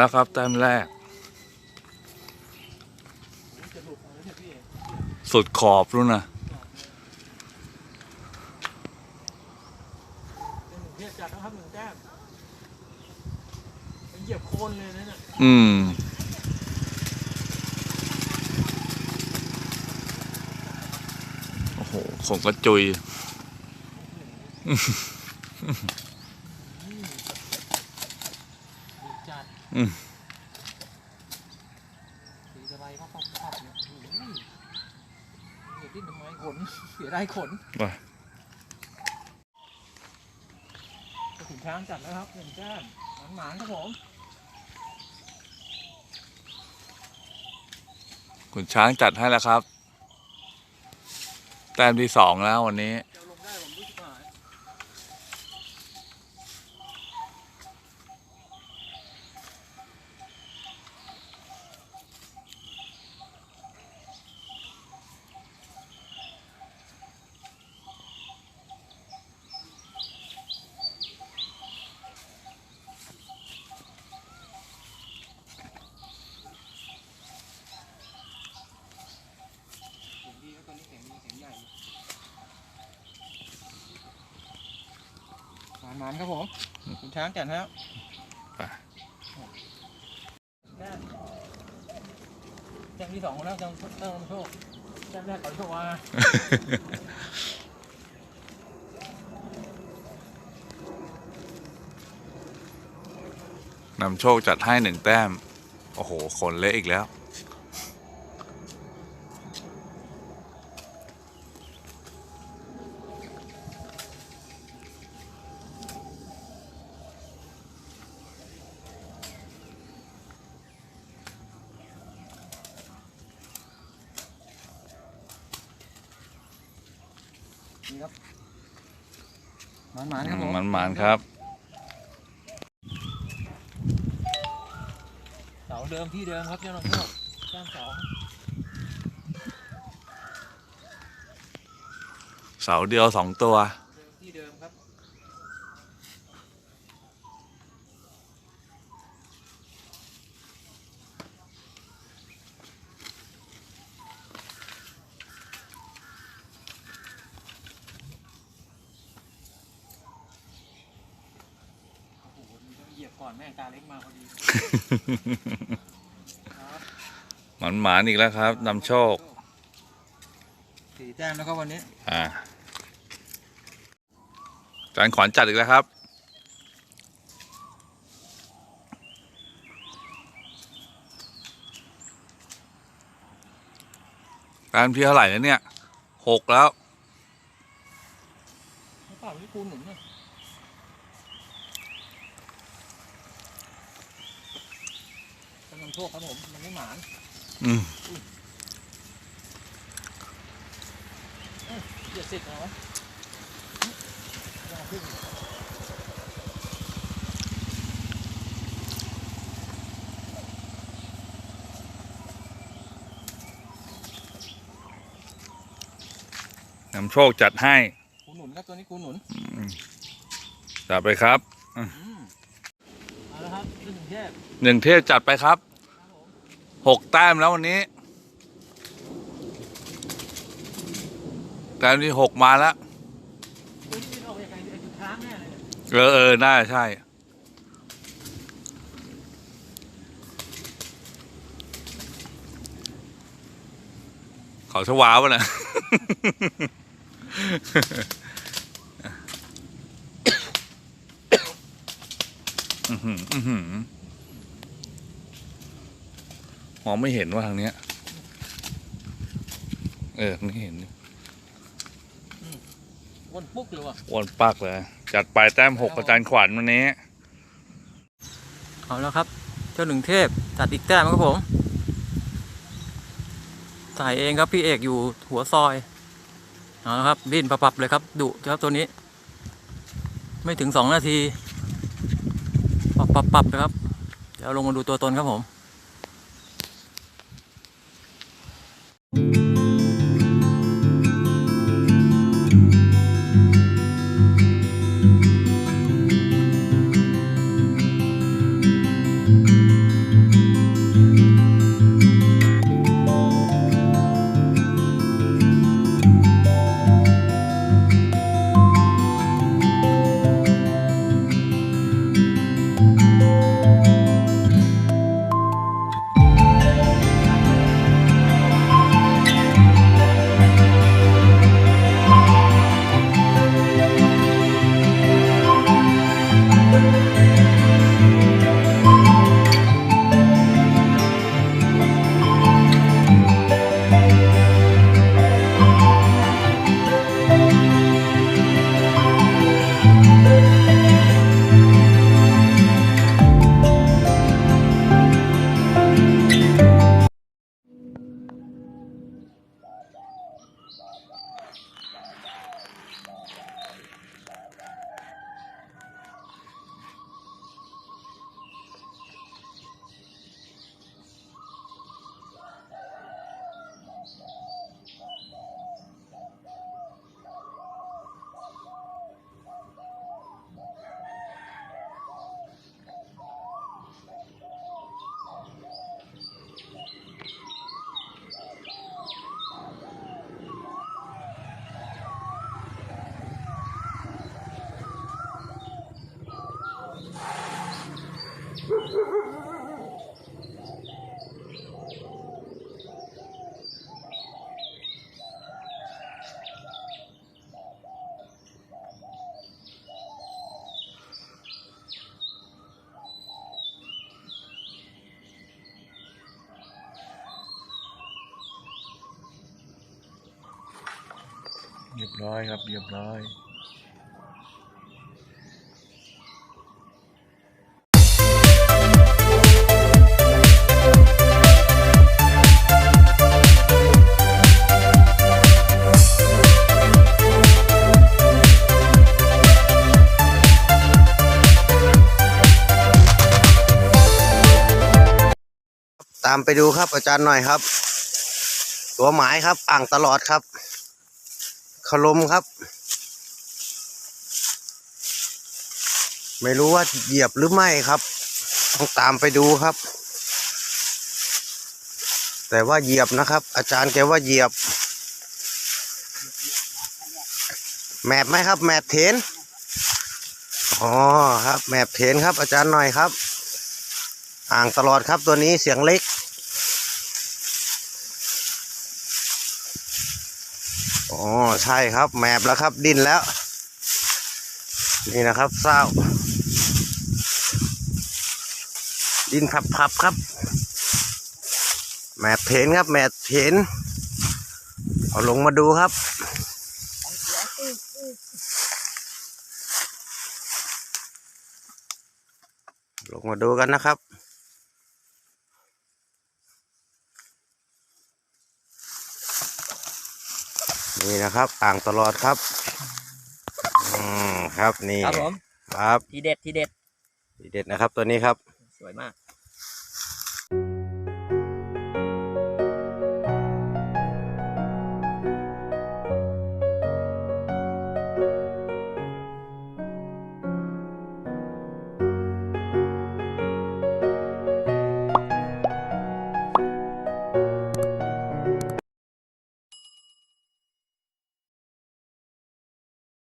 แล้วครับแต้มแรกจะหลุดเอาแล้วเนี่ยพี่เอกสุดขอบนู่นนะเป็นหนึ่งเทียบจัดนะครับหนึ่งแต้มเป็นเหยียบโคนเลยนะเนี่ยอืมโอ้โหขงกระจุย ดีจัด อืมสีสไลด์ก็ปอบๆเนี่ยโอ้โหเหยียบดิ้นทำไมขนเสียได้ขนไปกระสุนช้างจัดแล้วครับหนึ่งแต้มหมานๆครับผมคุณช้างจัดให้แล้วครับ แต้มที่สองแล้ววันนี้ จะลงได้ผมรู้สึกหาย เสียงดีครับตัวนี้เสียงดีเสียงใหญ่ห มานหมานๆครับผมคุณช้างจัดแล้วไปแต้มแต้มที่สองของเราจังเติมโชคแต้มแรกก่อนโชคว่า นำโชคจัดให้หนึ่งแต้ม โอ้โห คนเละอีกแล้ว นี่ครับหมานหมานๆครับผมมันมันๆครับ เสาเดิมที่เดิมครับเจ้าหน้าที่แต้มสองเสาเดียวสองตัว เดิมที่เดิมครับ โอ้โหนี่ต้ องเหยียบก่อนแม่งตาเล็กมาพอดีครับหมันหมานๆอีกแล้วครับนำโชค สี่แต้มแล้วครับวันนี้อ่าจานขวัญจัดอีกแล้วครับ การพี่เท่าไหร่แล้วเนี่ยหกแล้ว ไม่เปล่าที่คูณหนุนเนี่ยำลังโชคครับผม มันไม่หมานอืมเหยียดสิบเหรอเอาขึ้นนำโชคจัดให้คูณหนุนครับตัวนี้คูณหนุนจัดไปครับอืมเอาละครับขึ้นถึงเทพหนึ่งเทพจัดไปครับ หกแต้มแล้ววันนี้ แต้มที่หกมาแล้วตัวนี้เป็นออกยังไงไอ้จุดค้างแน่เลยเนี่ยเออเออน่าใช่เขาชวาวะนะอื้อหืออื้อหือ มองไม่เห็นว่าทางเนี้ย เออไม่เห็นวนปุ๊กเลยว่ะอ้วนปักเลย จัดไปแต้มหกประจันขวัญวันนี้ เอาแล้วครับ เจ้าหนึ่งเทพจัดอีกแต้มครับผมถ่ายเองครับพี่เอกอยู่หัวซอย เอาละครับดิ้นปับๆเลยครับดุครับตัวนี้ ไม่ถึงสองนาที ปับปับๆเลยครับ เดี๋ยวลงมาดูตัวตนครับผม เรียบร้อยครับเรียบร้อยตามไปดูครับอาจารย์หน่อยครับ ตัวหมายครับอ่างตลอดครับ ขลมครับ ไม่รู้ว่าเหยียบหรือไม่ครับ ต้องตามไปดูครับ แต่ว่าเหยียบนะครับ อาจารย์แกว่าเหยียบ แมบไหมครับ แมบเทนอ๋อครับ แมบเทนครับ อาจารย์หน่อยครับ อ่างตลอดครับตัวนี้เสียงเล็ก อ๋อใช่ครับแมบแล้วครับดินแล้ว นี่นะครับเศร้าดินพับพับๆครับแมบเถนครับแมบเถนเอาลงมาดูครับลงมาดูกันนะครับ นี่นะครับ อ่างตลอดครับ อืมครับนี่ครับผม ครับ ทีเด็ดทีเด็ดทีเด็ดนะครับตัวนี้ครับ สวยมาก